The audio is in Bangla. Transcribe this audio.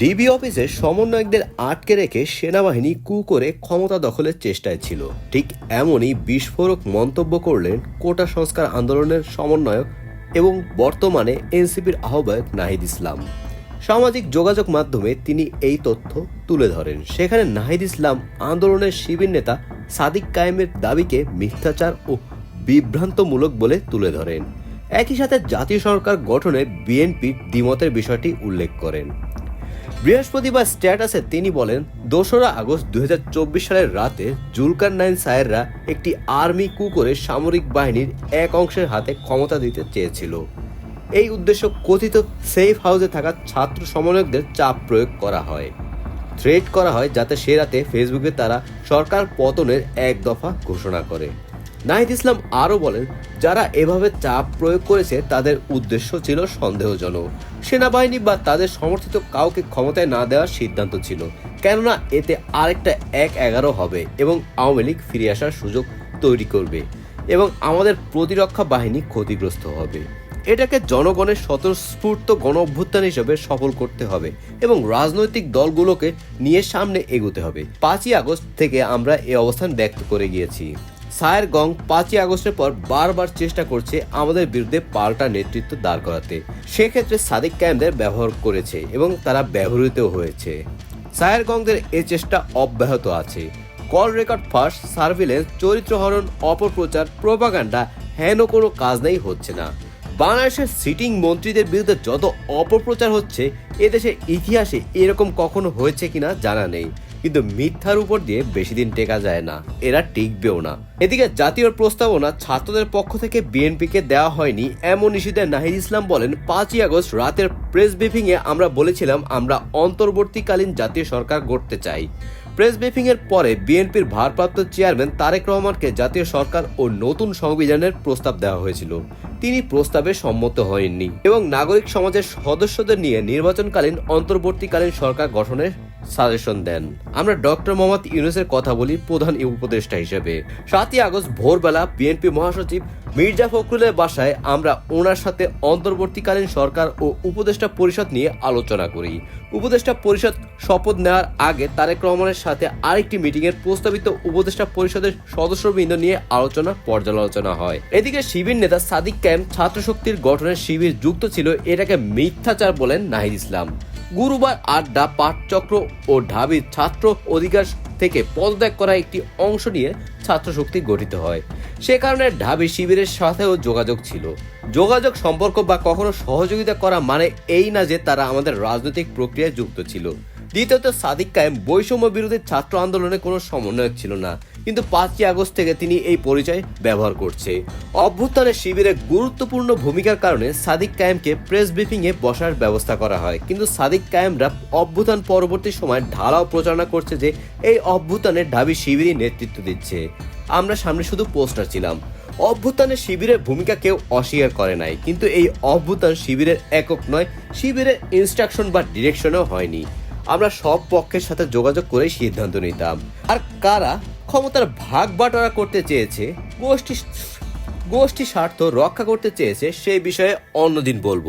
ডিবি অফিসে সমন্বয়কদের আটকে রেখে সেনাবাহিনী কু করে ক্ষমতা দখলের চেষ্টায় ছিল। ঠিক এমনই বিস্ফোরক মন্তব্য করলেন কোটা সংস্কার আন্দোলনের সমন্বয়ক এবং বর্তমানে এনসিপির আহ্বায়ক নাহিদ ইসলাম। সামাজিক যোগাযোগ মাধ্যমে তিনি এই তথ্য তুলে ধরেন। সেখানে নাহিদ ইসলাম আন্দোলনের শিবির নেতা সাদিক কায়েমের দাবিকে মিথ্যাচার ও বিভ্রান্তমূলক বলে তুলে ধরেন। একই সাথে জাতীয় সরকার গঠনে বিএনপির দ্বিমতের বিষয়টি উল্লেখ করেন। বৃহস্পতিবার স্ট্যাটাসে তিনি বলেন, দোসরা আগস্ট দুই হাজার চব্বিশ সালের রাতে জুলকার নাইন সায়েররা একটি আর্মি কু করে সামরিক বাহিনীর এক অংশের হাতে ক্ষমতা দিতে চেয়েছিল। এই উদ্দেশ্য কথিত সেফ হাউসে থাকা ছাত্র সমন্বয়কদের চাপ প্রয়োগ করা হয়। থ্রেট করা হয় যাতে সে রাতে ফেসবুকে তারা সরকার পতনের এক দফা ঘোষণা করে। নাহিদ ইসলাম আরও বলেন, যারা এভাবে চাপ প্রয়োগ করেছে, তাদের উদ্দেশ্য ছিল সন্দেহজনক। সেনাবাহিনী বা তাদের সমর্থিত কাউকে ক্ষমতায় না দেওয়ার সিদ্ধান্ত ছিল, কেননা এতে আরেকটা এক এগারো হবে এবং আওয়ামী লীগ ফিরে আসার সুযোগ তৈরি করবে এবং আমাদের প্রতিরক্ষা বাহিনী ক্ষতিগ্রস্ত হবে। এটাকে জনগণের স্বতঃস্ফূর্ত গণ অভ্যুত্থান হিসেবে সফল করতে হবে এবং রাজনৈতিক দলগুলোকে নিয়ে সামনে এগোতে হবে। পাঁচই আগস্ট থেকে আমরা এ অবস্থান ব্যক্ত করে গিয়েছি। সায়ের গং পাঁচই আগস্টের পর বারবার চেষ্টা করছে আমাদের বিরুদ্ধে পাল্টা নেতৃত্ব দাঁড় করাতে। সেক্ষেত্রে সাদিক ক্যাম্পদের ব্যবহার করেছে এবং তারা ব্যবহৃত হয়েছে। সায়ের গংদের এ চেষ্টা অব্যাহত আছে। কল রেকর্ড ফার্স্ট সার্ভিলেন্স চরিত্রহরণ অপপ্রচার প্রোপাগান্ডা, হেন কোনো কাজ নেই হচ্ছে না। বাংলাদেশের সিটিং মন্ত্রীদের বিরুদ্ধে যত অপপ্রচার হচ্ছে, এদেশের ইতিহাসে এরকম কখনো হয়েছে কিনা জানা নেই। কিন্তু মিথ্যার উপর দিয়ে বেশি দিন টেকা যায় না। এরা টিকবেও না। এদিকে জাতীয় প্রস্তাবনা ছাত্রদের পক্ষ থেকে বিএনপিকে দেওয়া হয়নি। এমন ইস্যুতে নাহিদ ইসলাম বলেন, পাঁচই আগস্ট রাতের প্রেস ব্রিফিং এ আমরা বলেছিলাম, আমরা অন্তর্বর্তীকালীন জাতীয় সরকার গড়তে চাই। প্রেস ব্রিফিং এর পরে বিএনপির ভারপ্রাপ্ত চেয়ারম্যান তারেক রহমানকে জাতীয় সরকার ও নতুন সংবিধানের প্রস্তাব দেওয়া হয়েছিল। তিনি প্রস্তাবে সম্মত হয়ননি এবং নাগরিক সমাজের সদস্যদের নিয়ে নির্বাচনকালীন অন্তর্বর্তীকালীন সরকার গঠনের সাজেশন দেন। আমরা ডক্টর মোহাম্মদ ইউনুসের কথা বলি প্রধান উপদেষ্টা হিসেবে। সাতই আগস্ট ভোরবেলা বিএনপি মহাসচিব মির্জা ফখরুলের বাসায় আমরা ওনার সাথে অন্তর্বর্তীকালীন সরকার ও উপদেষ্টা পরিষদ নিয়ে আলোচনা করি। উপদেষ্টা পরিষদ শপথ নেওয়ার আগে তারেক রহমানের সাথে আরেকটি মিটিং এর প্রস্তাবিত উপদেষ্টা পরিষদের সদস্যবৃন্দ নিয়ে আলোচনা পর্যালোচনা হয়। এদিকে শিবির নেতা সাদিক ক্যাম্প ছাত্র শক্তির গঠনের শিবির যুক্ত ছিল এটাকে মিথ্যাচার বলেন নাহিদ ইসলাম। গুরুবার আড্ডা, পাঠচক্র ও ঢাবির ছাত্র অধিকার থেকে পদত্যাগ করা একটি অংশ নিয়ে ছাত্র শক্তি গঠিত হয়। সে কারণে ঢাবি শিবিরের সাথেও যোগাযোগ ছিল। যোগাযোগ সম্পর্ক বা কখনো সহযোগিতা করা মানে এই না যে তারা আমাদের রাজনৈতিক প্রক্রিয়ায় যুক্ত ছিল। দ্বিতীয়ত সাদিক কায়েম বৈষম্য বিরোধী ছাত্র আন্দোলনে কোনো সমন্বয়ক ছিল না। কিন্তু পাঁচই আগস্ট থেকে তিনি এই পরিচয় ব্যবহার করছে। অভ্যুত্থানের শিবিরে গুরুত্বপূর্ণ ভূমিকার কারণে সাদিক কায়েমকে প্রেস ব্রিফিং এ বসার ব্যবস্থা করা হয়। কিন্তু সাদিক কায়েমরা অভ্যুত্থান পরবর্তী সময় ঢালাও প্রচারণা করছে যে এই অভ্যুত্থানের ঢাবি শিবিরই নেতৃত্ব দিচ্ছে। আমরা সামনে শুধু পোস্টার ছিলাম। অভ্যুত্থানের শিবিরের ভূমিকা কেউ অস্বীকার করে নাই, কিন্তু এই অভ্যুত্থান শিবিরের একক নয়, শিবিরের ইনস্ট্রাকশন বা ডিরেকশনও হয়নি। আমরা সব পক্ষের সাথে যোগাযোগ করে সিদ্ধান্ত নিতাম। আর কারা ক্ষমতার ভাগ বাটোয়ারা করতে চেয়েছে, গোষ্ঠী গোষ্ঠী স্বার্থ রক্ষা করতে চেয়েছে, সেই বিষয়ে অন্যদিন বলব।